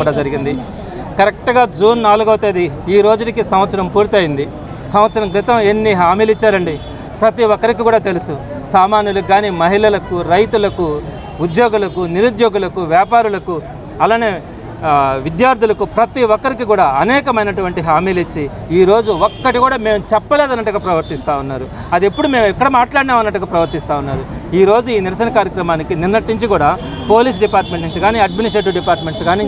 కూడా జరిగింది. కరెక్ట్గా జూన్ నాలుగవ తేదీ ఈ రోజుకి సంవత్సరం పూర్తయింది. సంవత్సరం క్రితం ఎన్ని హామీలు ఇచ్చారండి? ప్రతి ఒక్కరికి కూడా తెలుసు. సామాన్యులకు కానీ మహిళలకు రైతులకు ఉద్యోగులకు నిరుద్యోగులకు వ్యాపారులకు అలానే విద్యార్థులకు ప్రతి ఒక్కరికి కూడా అనేకమైనటువంటి హామీలు ఇచ్చి ఈరోజు ఒక్కటి కూడా మేము చెప్పలేదన్నట్టుగా ప్రవర్తిస్తూ ఉన్నారు. అది ఎప్పుడు మేము ఎక్కడ మాట్లాడినాం అన్నట్టుగా ప్రవర్తిస్తూ ఉన్నారు. ఈరోజు ఈ నిరసన కార్యక్రమానికి నిన్నటి నుంచి కూడా పోలీస్ డిపార్ట్మెంట్ నుంచి కానీ అడ్మినిస్ట్రేటివ్ డిపార్ట్మెంట్స్ కానీ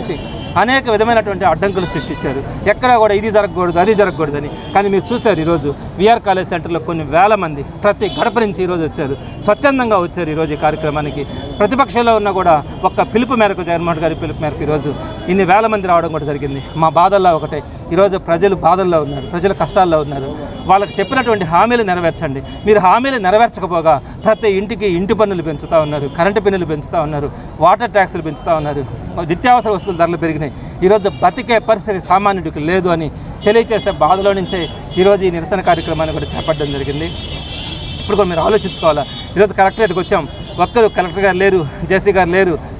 అనేక విధమైనటువంటి అడ్డంకులు సృష్టించారు. ఎక్కడా కూడా ఇది జరగకూడదు అది జరగకూడదని. కానీ మీరు చూశారు ఈరోజు విఆర్ కాలేజ్ సెంటర్లో కొన్ని వేల మంది ప్రతి గడప నుంచి ఈరోజు వచ్చారు. స్వచ్ఛందంగా వచ్చారు ఈరోజు ఈ కార్యక్రమానికి. ప్రతిపక్షంలో ఉన్న కూడా ఒక్క పిలుపు మేరకు జగన్మోహన్ గారి పిలుపు మేరకు ఈరోజు ఇన్ని వేల మంది రావడం కూడా జరిగింది. మా బాధల్లో ఒకటే. ఈరోజు ప్రజలు బాధల్లో ఉన్నారు. ప్రజలు కష్టాల్లో ఉన్నారు. వాళ్ళకి చెప్పినటువంటి హామీలు నెరవేర్చండి. మీరు హామీలు నెరవేర్చకపోగా ప్రతి ఇంటికి ఇంటి పన్నులు పెంచుతూ ఉన్నారు. కరెంటు బిల్లులు పెంచుతూ ఉన్నారు. వాటర్ ట్యాక్స్లు పెంచుతూ ఉన్నారు. నిత్యావసర వస్తువుల ధరలు పెరిగినాయి. ఈరోజు బతికే పరిస్థితి సామాన్యుడికి లేదు అని తెలియచేసే బాధలో నుంచే ఈరోజు ఈ నిరసన కార్యక్రమాన్ని కూడా చేపట్టడం జరిగింది. ఇప్పుడు కూడా మీరు ఆలోచించుకోవాలా? ఈరోజు కలెక్టరేట్కి వచ్చాం. ఒక్కరు కలెక్టర్ గారు లేరు జేసీ గారు లేరు.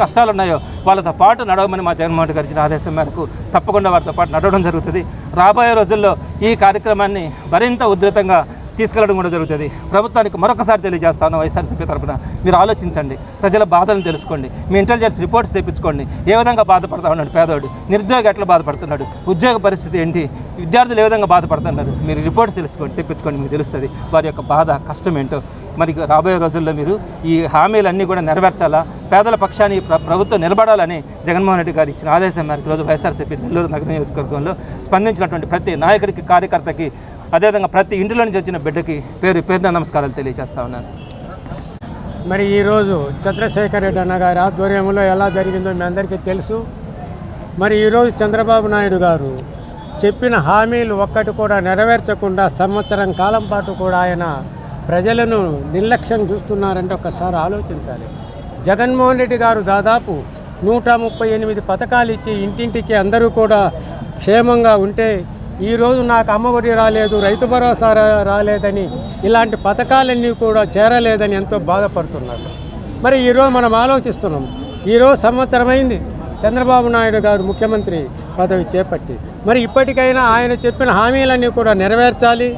కష్టాలు ఉన్నాయో వాళ్ళతో పాటు నడవమని మా జగన్మోహన్ రెడ్డి గారు ఇచ్చిన ఆదేశం మేరకు తప్పకుండా వారితో పాటు నడవడం జరుగుతుంది. రాబోయే రోజుల్లో ఈ కార్యక్రమాన్ని మరింత ఉధృతంగా తీసుకెళ్ళడం కూడా జరుగుతుంది. ప్రభుత్వానికి మరొకసారి తెలియజేస్తాను వైఎస్ఆర్సీపీ తరపున. మీరు ఆలోచించండి ప్రజల బాధలను తెలుసుకోండి మీ ఇంటెలిజెన్స్ రిపోర్ట్స్ తెప్పించుకోండి. ఏ విధంగా బాధపడతా ఉన్నాడు పేదవాడు నిరుద్యోగి ఎట్లా బాధపడుతున్నాడు? ఉద్యోగ పరిస్థితి ఏంటి? విద్యార్థులు ఏ విధంగా బాధపడుతున్నారు? మీరు రిపోర్ట్స్ తెలుసుకోండి తెప్పించుకోండి మీకు తెలుస్తుంది. వారి యొక్క బాధ కష్టం ఏంటో? మరి రాబోయే రోజుల్లో మీరు ఈ హామీలన్నీ కూడా నెరవేర్చాలా? పేదల పక్షాన్ని ప్రభుత్వం నిలబడాలని జగన్మోహన్ రెడ్డి గారు ఇచ్చిన ఆదేశం మేరకు రోజు వైఎస్ఆర్సీపీ నెల్లూరు నగర నియోజకవర్గంలో స్పందించినటువంటి ప్రతి నాయకుడికి కార్యకర్తకి అదేవిధంగా ప్రతి ఇంటిలో నుంచి వచ్చిన బిడ్డకి పేరు పేరున నమస్కారాలు తెలియజేస్తా ఉన్నాను. మరి ఈరోజు చంద్రశేఖర్ రెడ్డి అన్నగారి ఆధ్వర్యంలో ఎలా జరిగిందో మీ అందరికీ తెలుసు. మరి ఈరోజు చంద్రబాబు నాయుడు గారు చెప్పిన హామీలు ఒక్కటి కూడా నెరవేర్చకుండా సంవత్సరం కాలం పాటు కూడా ఆయన ప్రజలను నిర్లక్ష్యం చూస్తున్నారంటే ఒకసారి ఆలోచించాలి. జగన్మోహన్ రెడ్డి గారు దాదాపు నూట ముప్పై ఎనిమిది పథకాలు ఇచ్చి ఇంటింటికి అందరూ కూడా క్షేమంగా ఉంటే ఈరోజు నాకు అమ్మఒడి రాలేదు రైతు భరోసా రాలేదని ఇలాంటి పథకాలన్నీ కూడా చేరలేదని ఎంతో బాధపడుతున్నారు. మరి ఈరోజు మనం ఆలోచిస్తున్నాం. ఈరోజు సంవత్సరమైంది చంద్రబాబు నాయుడు గారు ముఖ్యమంత్రి పదవి చేపట్టి. మరి ఇప్పటికైనా ఆయన చెప్పిన హామీలన్నీ కూడా నెరవేర్చాలి.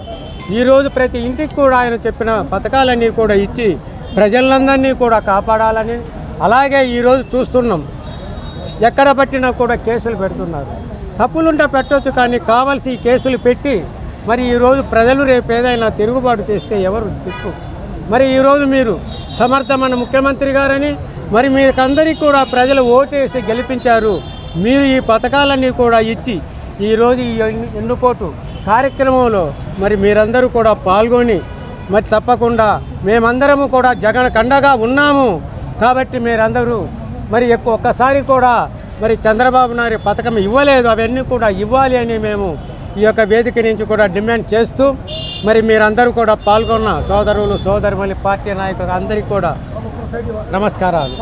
ఈరోజు ప్రతి ఇంటికి కూడా ఆయన చెప్పిన పథకాలన్నీ కూడా ఇచ్చి ప్రజలందరినీ కూడా కాపాడాలని. అలాగే ఈరోజు చూస్తున్నాం. ఎక్కడ పట్టినా కూడా కేసులు పెడుతున్నారు. తప్పులుంటే పెట్టొచ్చు కానీ కావాల్సి ఈ కేసులు పెట్టి మరి ఈరోజు ప్రజలు రేపు ఏదైనా తిరుగుబాటు చేస్తే ఎవరు దిక్కు? మరి ఈరోజు మీరు సమర్థమైన ముఖ్యమంత్రి గారని మరి మీకందరికీ కూడా ప్రజలు ఓటేసి గెలిపించారు మీరు ఈ పథకాలన్నీ కూడా ఇచ్చి ఈరోజు ఈ ఎన్ను- ఎన్నుకోటు కార్యక్రమంలో మరి మీరందరూ కూడా పాల్గొని మరి తప్పకుండా మేమందరము కూడా జగన్ కండగా ఉన్నాము కాబట్టి మీరందరూ మరి ఎక్కువ ఒక్కసారి కూడా మరి చంద్రబాబు నాయుడు పథకం ఇవ్వలేదు. అవన్నీ కూడా ఇవ్వాలి అని మేము ఈ యొక్క వేదిక నుంచి కూడా డిమాండ్ చేస్తూ మరి మీరందరూ కూడా పాల్గొన్న సోదరులు సోదరుమలి పార్టీ నాయకులు అందరికీ కూడా నమస్కారాలు.